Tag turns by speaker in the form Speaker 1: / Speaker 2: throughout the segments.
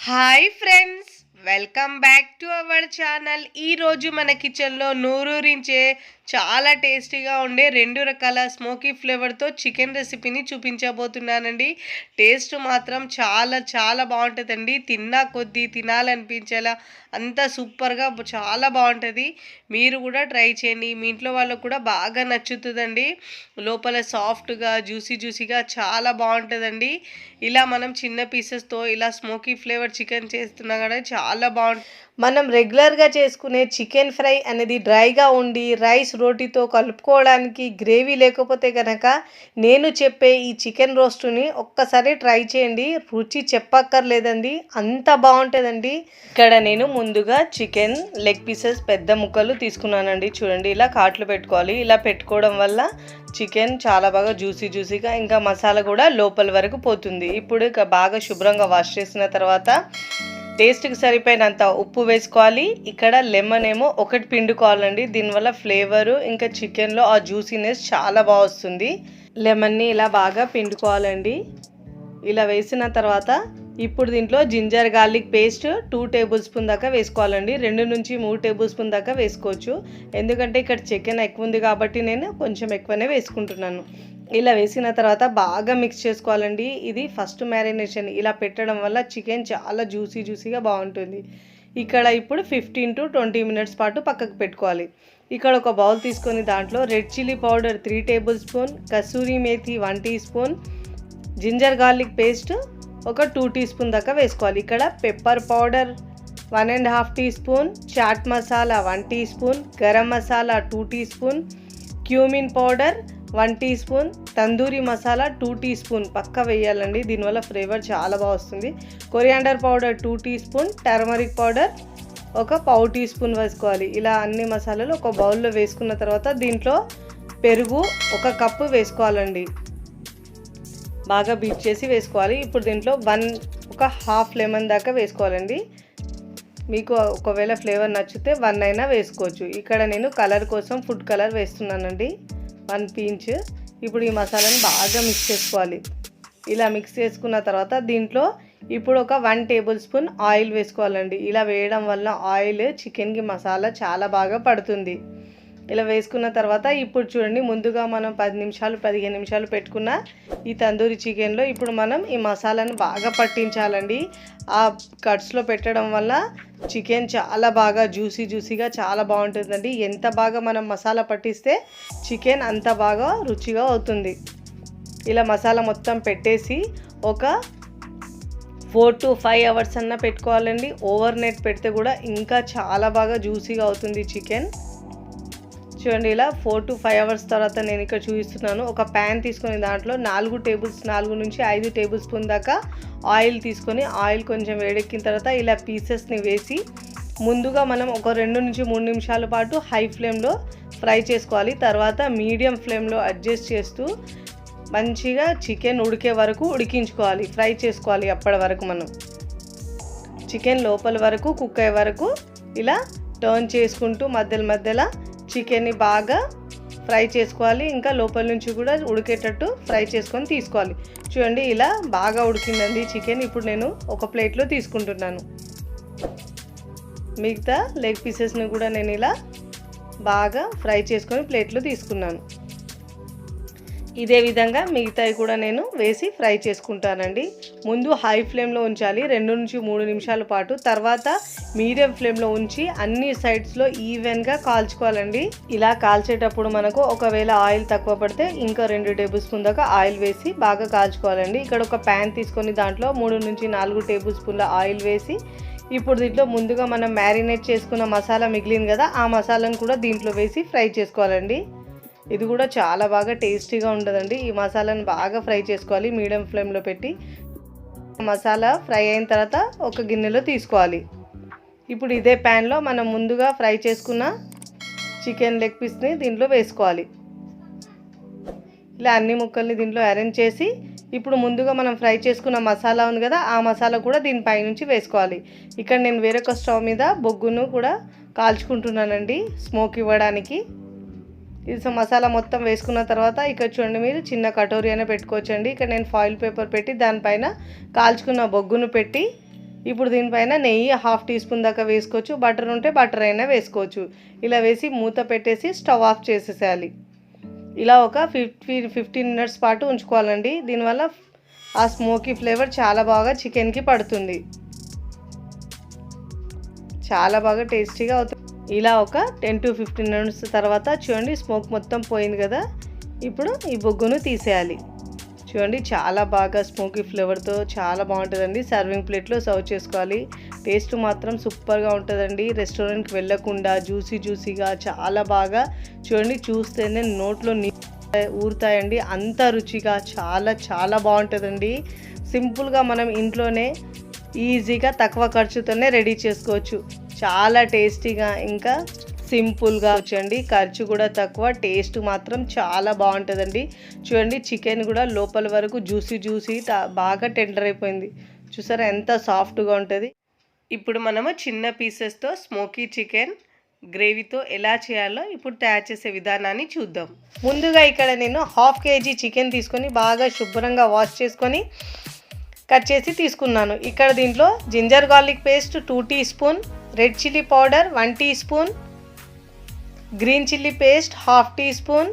Speaker 1: Hi friends welcome back to our channel. ఈరోజు మన కిచెన్లో నూరూరించే చాలా టేస్టీగా ఉండే రెండు రకాల స్మోకీ ఫ్లేవర్తో చికెన్ రెసిపీని చూపించబోతున్నానండి. టేస్ట్ మాత్రం చాలా చాలా బాగుంటుందండి. తిన్నా కొద్దీ తినాలనిపించేలా అంత సూపర్గా చాలా బాగుంటుంది. మీరు కూడా ట్రై చేయండి. మీ ఇంట్లో వాళ్ళకు కూడా బాగా నచ్చుతుందండి. లోపల సాఫ్ట్గా జ్యూసీ జ్యూసీగా చాలా బాగుంటుందండి. ఇలా మనం చిన్న పీసెస్తో ఇలా స్మోకీ ఫ్లేవర్ చికెన్ చేస్తున్నా కూడా చాలా బాగుంటుంది. మనం రెగ్యులర్గా చేసుకునే చికెన్ ఫ్రై అనేది డ్రైగా ఉండి రైస్ రోటీతో కలుపుకోవడానికి గ్రేవీ లేకపోతే కనుక నేను చెప్పే ఈ చికెన్ రోస్ట్ని ఒక్కసారి ట్రై చేయండి. రుచి చెప్పక్కర్లేదండి. అంత బాగుంటుందండి. ఇక్కడ నేను ముందుగా చికెన్ లెగ్ పీసెస్ పెద్ద ముక్కలు తీసుకున్నానండి. చూడండి ఇలా కాట్లు పెట్టుకోవాలి. ఇలా పెట్టుకోవడం వల్ల చికెన్ చాలా బాగా జ్యూసీ జ్యూసీగా ఇంకా మసాలా కూడా లోపల వరకు పోతుంది. ఇప్పుడు ఇక బాగా శుభ్రంగా వాష్ చేసిన తర్వాత టేస్ట్కి సరిపోయినంత ఉప్పు వేసుకోవాలి. ఇక్కడ లెమన్ ఏమో ఒకటి పిండుకోవాలండి. దీనివల్ల ఫ్లేవరు ఇంకా చికెన్లో ఆ జ్యూసీనెస్ చాలా బాగా వస్తుంది. లెమన్ని ఇలా బాగా పిండుకోవాలండి. ఇలా వేసిన తర్వాత ఇప్పుడు దీంట్లో ginger garlic paste two tablespoon దాకా వేసుకోవాలండి. రెండు నుంచి మూడు టేబుల్ స్పూన్ దాకా వేసుకోవచ్చు. ఎందుకంటే ఇక్కడ చికెన్ ఎక్కువ ఉంది కాబట్టి నేను కొంచెం ఎక్కువనే వేసుకుంటున్నాను. ఇలా వేసిన తర్వాత బాగా మిక్స్ చేసుకోవాలండి. ఇది ఫస్ట్ మ్యారినేషన్ ఇలా పెట్టడం వల్ల చికెన్ చాలా జ్యూసీ జ్యూసీగా బాగుంటుంది. ఇక్కడ ఇప్పుడు ఫిఫ్టీన్ టు ట్వంటీ మినిట్స్ పాటు పక్కకు పెట్టుకోవాలి. ఇక్కడ ఒక బౌల్ తీసుకొని దాంట్లో red chilli powder three tablespoon kasuri methi one teaspoon ginger garlic paste ఒక టూ టీ స్పూన్ దాకా వేసుకోవాలి. ఇక్కడ pepper powder one and half teaspoon chaat masala one teaspoon garam masala two teaspoon cumin powder one teaspoon tandoori masala two teaspoon. పక్క వేయాలండి దీనివల్ల flavour చాలా బాగా వస్తుంది. Coriander powder two teaspoon turmeric powder ఒక పావు టీ స్పూన్ వేసుకోవాలి. ఇలా అన్ని మసాలాలు ఒక బౌల్లో వేసుకున్న తర్వాత దీంట్లో పెరుగు ఒక కప్పు వేసుకోవాలండి. బాగా బీట్ చేసి వేసుకోవాలి. ఇప్పుడు దీంట్లో వన్ ఒక హాఫ్ లెమన్ దాకా వేసుకోవాలండి. మీకు ఒకవేళ ఫ్లేవర్ నచ్చితే వన్ అయినా వేసుకోవచ్చు. ఇక్కడ నేను కలర్ కోసం ఫుడ్ కలర్ వేస్తున్నానండి. వన్ పీంచ్ ఇప్పుడు ఈ మసాలాని బాగా మిక్స్ చేసుకోవాలి. ఇలా మిక్స్ చేసుకున్న తర్వాత దీంట్లో ఇప్పుడు ఒక వన్ టేబుల్ స్పూన్ ఆయిల్ వేసుకోవాలండి. ఇలా వేయడం వల్ల ఆయిల్ చికెన్కి మసాలా చాలా బాగా పడుతుంది. ఇలా వేసుకున్న తర్వాత ఇప్పుడు చూడండి ముందుగా మనం పది నిమిషాలు పదిహేను నిమిషాలు పెట్టుకున్న ఈ తందూరి చికెన్లో ఇప్పుడు మనం ఈ మసాలాను బాగా పట్టించాలండి. ఆ కట్స్లో పెట్టడం వల్ల చికెన్ చాలా బాగా జ్యూసీ జ్యూసీగా చాలా బాగుంటుందండి. ఎంత బాగా మనం మసాలా పట్టిస్తే చికెన్ అంత బాగా రుచిగా అవుతుంది. ఇలా మసాలా మొత్తం పెట్టేసి ఒక ఫోర్ టు ఫైవ్ అవర్స్ అన్న పెట్టుకోవాలండి. ఓవర్ నైట్ పెడితే కూడా ఇంకా చాలా బాగా జ్యూసీగా అవుతుంది చికెన్. చూడండి ఇలా ఫోర్ టు ఫైవ్ అవర్స్ తర్వాత నేను ఇక్కడ చూపిస్తున్నాను. ఒక ప్యాన్ తీసుకొని దాంట్లో నాలుగు టేబుల్స్ నాలుగు నుంచి ఐదు టేబుల్ స్పూన్ దాకా ఆయిల్ తీసుకొని ఆయిల్ కొంచెం వేడెక్కిన తర్వాత ఇలా పీసెస్ని వేసి ముందుగా మనం ఒక రెండు నుంచి మూడు నిమిషాల పాటు హై ఫ్లేమ్లో ఫ్రై చేసుకోవాలి. తర్వాత మీడియం ఫ్లేమ్లో అడ్జస్ట్ చేస్తూ మంచిగా చికెన్ ఉడికే వరకు ఉడికించుకోవాలి. ఫ్రై చేసుకోవాలి అప్పటి వరకు మనం. చికెన్ లోపల వరకు కుక్ అయ్యే వరకు ఇలా టర్న్ చేసుకుంటూ మధ్యలో మధ్యలో చికెన్ని బాగా ఫ్రై చేసుకోవాలి. ఇంకా లోపల నుంచి కూడా ఉడికేటట్టు ఫ్రై చేసుకొని తీసుకోవాలి. చూడండి ఇలా బాగా ఉడికిందండి చికెన్. ఇప్పుడు నేను ఒక ప్లేట్లో తీసుకుంటున్నాను. మిగతా లెగ్ పీసెస్ని కూడా నేను ఇలా బాగా ఫ్రై చేసుకొని ప్లేట్లో తీసుకున్నాను. ఇదే విధంగా మిగతాయి కూడా నేను వేసి ఫ్రై చేసుకుంటానండి. ముందు హై ఫ్లేమ్లో ఉంచాలి రెండు నుంచి మూడు నిమిషాల పాటు. తర్వాత మీడియం ఫ్లేమ్లో ఉంచి అన్ని సైడ్స్లో ఈవెన్గా కాల్చుకోవాలండి. ఇలా కాల్చేటప్పుడు మనకు ఒకవేళ ఆయిల్ తక్కువ పడితే ఇంకా రెండు టేబుల్ స్పూన్ దాకా ఆయిల్ వేసి బాగా కాల్చుకోవాలండి. ఇక్కడ ఒక ప్యాన్ తీసుకొని దాంట్లో మూడు నుంచి నాలుగు టేబుల్ స్పూన్ల ఆయిల్ వేసి ఇప్పుడు దీంట్లో ముందుగా మనం మ్యారినేట్ చేసుకున్న మసాలా మిగిలింది కదా ఆ మసాలాను కూడా దీంట్లో వేసి ఫ్రై చేసుకోవాలండి. ఇది కూడా చాలా బాగా టేస్టీగా ఉంటుందండి. ఈ మసాలాను బాగా ఫ్రై చేసుకోవాలి మీడియం ఫ్లేమ్లో పెట్టి. మసాలా ఫ్రై అయిన తర్వాత ఒక గిన్నెలో తీసుకోవాలి. ఇప్పుడు ఇదే ప్యాన్లో మనం ముందుగా ఫ్రై చేసుకున్న చికెన్ లెగ్ పీస్ని దీంట్లో వేసుకోవాలి. ఇలా అన్ని ముక్కల్ని దీంట్లో అరేంజ్ చేసి ఇప్పుడు ముందుగా మనం ఫ్రై చేసుకున్న మసాలా ఉంది కదా ఆ మసాలా కూడా దీనిపై నుంచి వేసుకోవాలి. ఇక్కడ నేను వేరొక స్టవ్ మీద బొగ్గును కూడా కాల్చుకుంటున్నానండి స్మోక్ ఇవ్వడానికి. ఇది మసాలా మొత్తం వేసుకున్న తర్వాత ఇక్కడ చూడండి మీరు చిన్న కటోరీ అయినా పెట్టుకోవచ్చండి. ఇక్కడ నేను ఫాయిల్ పేపర్ పెట్టి దానిపైన కాల్చుకున్న బొగ్గును పెట్టి ఇప్పుడు దీనిపైన నెయ్యి హాఫ్ టీ స్పూన్ దాకా వేసుకోవచ్చు. బటర్ ఉంటే బటర్ అయినా వేసుకోవచ్చు. ఇలా వేసి మూత పెట్టేసి స్టవ్ ఆఫ్ చేసేసేయాలి. ఇలా ఒక ఫిఫ్టీ ఫిఫ్టీన్ మినిట్స్ పాటు ఉంచుకోవాలండి. దీనివల్ల ఆ స్మోకీ ఫ్లేవర్ చాలా బాగా చికెన్కి పడుతుంది. చాలా బాగా టేస్టీగా అవుతుంది. ఇలా ఒక టెన్ టు ఫిఫ్టీన్ మినిట్స్ తర్వాత చూడండి స్మోక్ మొత్తం పోయింది కదా. ఇప్పుడు ఈ బొగ్గును తీసేయాలి. చూడండి చాలా బాగా స్మోకీ ఫ్లేవర్తో చాలా బాగుంటుందండి. సర్వింగ్ ప్లేట్లో సర్వ్ చేసుకోవాలి. టేస్ట్ మాత్రం సూపర్గా ఉంటుందండి. రెస్టారెంట్కి వెళ్ళకుండా జ్యూసీ జ్యూసీగా చాలా బాగా చూడండి చూస్తేనే నోట్లో నీ ఊరుతాయండి. అంత రుచిగా చాలా చాలా బాగుంటుందండి. సింపుల్గా మనం ఇంట్లోనే ఈజీగా తక్కువ ఖర్చుతోనే రెడీ చేసుకోవచ్చు. చాలా టేస్టీగా ఇంకా సింపుల్గా వచ్చండి. ఖర్చు కూడా తక్కువ టేస్ట్ మాత్రం చాలా బాగుంటుందండి. చూడండి చికెన్ కూడా లోపల వరకు జ్యూసీ జ్యూసీ బాగా టెండర్ అయిపోయింది. చూసారా ఎంత సాఫ్ట్గా ఉంటుంది. ఇప్పుడు మనము చిన్న పీసెస్తో స్మోకీ చికెన్ గ్రేవీతో ఎలా చేయాలో ఇప్పుడు తయారు చేసే విధానాన్ని చూద్దాం. ముందుగా ఇక్కడ నేను హాఫ్ కేజీ చికెన్ తీసుకొని బాగా శుభ్రంగా వాష్ చేసుకొని కట్ చేసి తీసుకున్నాను. ఇక్కడ దీంట్లో ginger garlic paste two teaspoon red chilli powder one teaspoon green chilli paste half teaspoon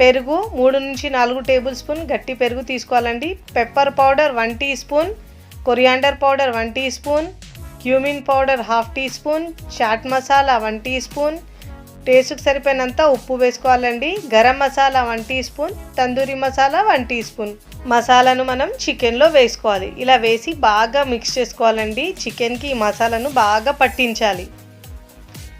Speaker 1: పెరుగు మూడు నుంచి నాలుగు టేబుల్ స్పూన్ గట్టి పెరుగు తీసుకోవాలండి. Pepper powder one teaspoon coriander powder one teaspoon cumin powder half teaspoon chaat masala one teaspoon. టేస్ట్కి సరిపోయినంత ఉప్పు వేసుకోవాలండి. Garam masala one teaspoon tandoori masala one teaspoon. మసాలాను మనం చికెన్లో వేసుకోవాలి. ఇలా వేసి బాగా మిక్స్ చేసుకోవాలండి. చికెన్కి ఈ మసాలాను బాగా పట్టించాలి.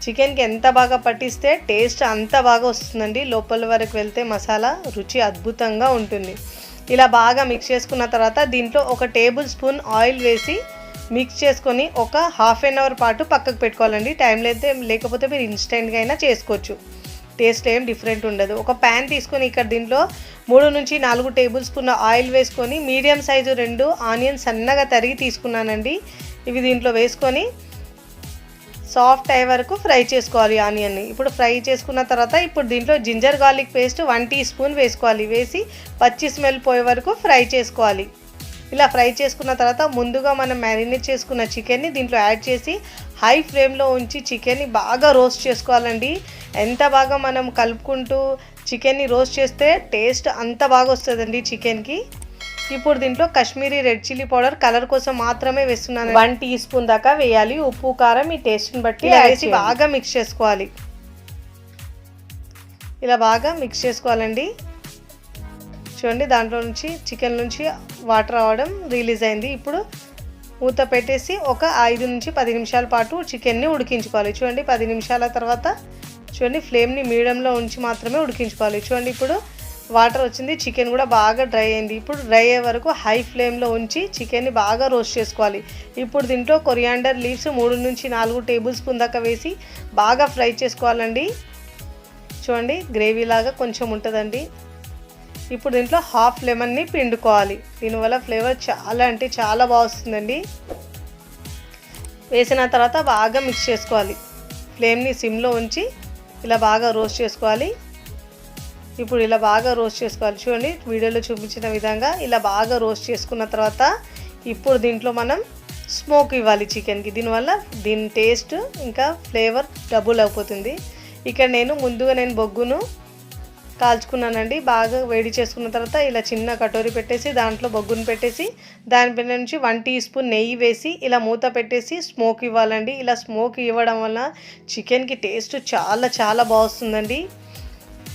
Speaker 1: చికెన్కి ఎంత బాగా పట్టిస్తే టేస్ట్ అంత బాగా వస్తుందండి. లోపల వరకు వెళ్తే మసాలా రుచి అద్భుతంగా ఉంటుంది. ఇలా బాగా మిక్స్ చేసుకున్న తర్వాత దీంట్లో ఒక టేబుల్ స్పూన్ ఆయిల్ వేసి మిక్స్ చేసుకొని ఒక హాఫ్ అన్ అవర్ పాటు పక్కకు పెట్టుకోవాలండి. టైం అయితే లేకపోతే మీరు ఇన్స్టెంట్గా అయినా చేసుకోవచ్చు. టేస్ట్ ఏం డిఫరెంట్ ఉండదు. ఒక ప్యాన్ తీసుకొని ఇక్కడ దీంట్లో మూడు నుంచి నాలుగు టేబుల్ స్పూన్ ఆయిల్ వేసుకొని మీడియం సైజు రెండు ఆనియన్స్ సన్నగా తరిగి తీసుకున్నానండి. ఇవి దీంట్లో వేసుకొని సాఫ్ట్ అయ్యే వరకు ఫ్రై చేసుకోవాలి ఆనియన్ని. ఇప్పుడు ఫ్రై చేసుకున్న తర్వాత ఇప్పుడు దీంట్లో ginger garlic paste one teaspoon వేసుకోవాలి. వేసి పచ్చి స్మెల్ పోయే వరకు ఫ్రై చేసుకోవాలి. ఇలా ఫ్రై చేసుకున్న తర్వాత ముందుగా మనం మ్యారినేట్ చేసుకున్న చికెన్ని దీంట్లో యాడ్ చేసి హై ఫ్లేమ్లో ఉంచి చికెన్ని బాగా రోస్ట్ చేసుకోవాలండి. ఎంత బాగా మనం కలుపుకుంటూ చికెన్ని రోస్ట్ చేస్తే టేస్ట్ అంత బాగా వస్తుందండి చికెన్కి. ఇప్పుడు దీంట్లో Kashmiri red chilli powder colour కోసం మాత్రమే వేస్తున్నాను వన్ టీ స్పూన్ దాకా వేయాలి. ఉప్పు కారం ఈ టేస్ట్ని బట్టి వేసి బాగా మిక్స్ చేసుకోవాలి. ఇలా బాగా మిక్స్ చేసుకోవాలండి. చూడండి దాంట్లో నుంచి చికెన్ నుంచి వాటర్ రావడం రిలీజ్ అయింది. ఇప్పుడు మూత పెట్టేసి ఒక ఐదు నుంచి పది నిమిషాల పాటు చికెన్ని ఉడికించుకోవాలి. చూడండి పది నిమిషాల తర్వాత చూడండి ఫ్లేమ్ని మీడియంలో ఉంచి మాత్రమే ఉడికించుకోవాలి. చూడండి ఇప్పుడు వాటర్ వచ్చింది చికెన్ కూడా బాగా డ్రై అయింది. ఇప్పుడు డ్రై అయ్యే వరకు హై ఫ్లేమ్లో ఉంచి చికెన్ని బాగా రోస్ట్ చేసుకోవాలి. ఇప్పుడు దీంట్లో కొరియాండర్ లీవ్స్ మూడు నుంచి నాలుగు టేబుల్ స్పూన్ దాకా వేసి బాగా ఫ్రై చేసుకోవాలండి. చూడండి గ్రేవీ లాగా కొంచెం ఉంటుందండి. ఇప్పుడు దీంట్లో హాఫ్ లెమన్ని పిండుకోవాలి. దీనివల్ల ఫ్లేవర్ చాలా అంటే చాలా బాగుస్తుందండి వేసిన తర్వాత బాగా మిక్స్ చేసుకోవాలి. ఫ్లేమ్ని సిమ్లో ఉంచి ఇలా బాగా రోస్ట్ చేసుకోవాలి. ఇప్పుడు ఇలా బాగా రోస్ట్ చేసుకోవాలి. చూడండి వీడియోలో చూపించిన విధంగా ఇలా బాగా రోస్ట్ చేసుకున్న తర్వాత ఇప్పుడు దీంట్లో మనం స్మోక్ ఇవ్వాలి చికెన్కి దీనివల్ల దీని టేస్ట్ ఇంకా ఫ్లేవర్ డబుల్ అయిపోతుంది. ఇక్కడ నేను ముందుగా నేను బొగ్గును కాల్చుకున్నానండి. బాగా వేడి చేసుకున్న తర్వాత ఇలా చిన్న కటోరీ పెట్టేసి దాంట్లో బొగ్గును పెట్టేసి దానిపైన నుంచి వన్ టీ స్పూన్ నెయ్యి వేసి ఇలా మూత పెట్టేసి స్మోక్ ఇవ్వాలండి. ఇలా స్మోక్ ఇవ్వడం వల్ల చికెన్కి టేస్ట్ చాలా చాలా బాగుస్తుందండి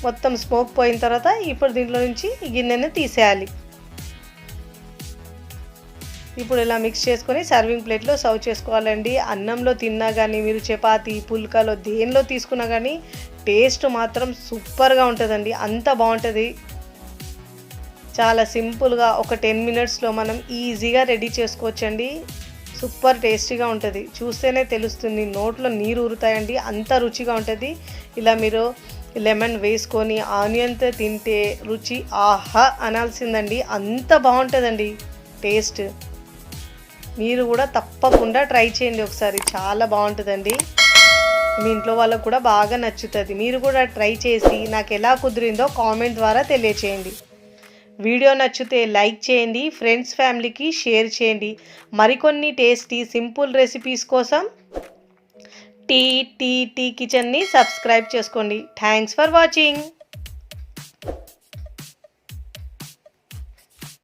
Speaker 1: మొత్తం స్మోక్ పోయిన తర్వాత ఇప్పుడు దీంట్లో నుంచి గిన్నెను గిన్నెని తీసేయాలి. ఇప్పుడు ఇలా మిక్స్ చేసుకొని సర్వింగ్ ప్లేట్లో సర్వ్ చేసుకోవాలండి. అన్నంలో తిన్నా కానీ మీరు చపాతి పుల్కాలో దేనిలో తీసుకున్నా కానీ టేస్ట్ మాత్రం సూపర్గా ఉంటుందండి. అంత బాగుంటుంది. చాలా సింపుల్గా ఒక టెన్ మినిట్స్లో మనం ఈజీగా రెడీ చేసుకోవచ్చండి. సూపర్ టేస్టీగా ఉంటుంది. చూస్తేనే తెలుస్తుంది. నోట్లో నీరు ఊరుతాయండి. అంత రుచిగా ఉంటుంది. ఇలా మీరు లెమన్ వేసుకొని ఆనియన్తో తింటే రుచి ఆహా అనాల్సిందండి. అంత బాగుంటుందండి. టేస్ట్ మీరు కూడా తప్పకుండా ట్రై చేయండి ఒకసారి. చాలా బాగుంటుందండి. మీ ఇంట్లో వాళ్ళకు కూడా బాగా నచ్చుతుంది. మీరు కూడా ట్రై చేసి నాకు ఎలా కుదిరిందో కామెంట్ ద్వారా తెలియచేయండి. వీడియో నచ్చితే లైక్ చేయండి ఫ్రెండ్స్ ఫ్యామిలీకి షేర్ చేయండి. మరికొన్ని టేస్టీ సింపుల్ రెసిపీస్ కోసం టీ టీ టీ కిచెన్ని సబ్స్క్రైబ్ చేసుకోండి. Thanks for watching.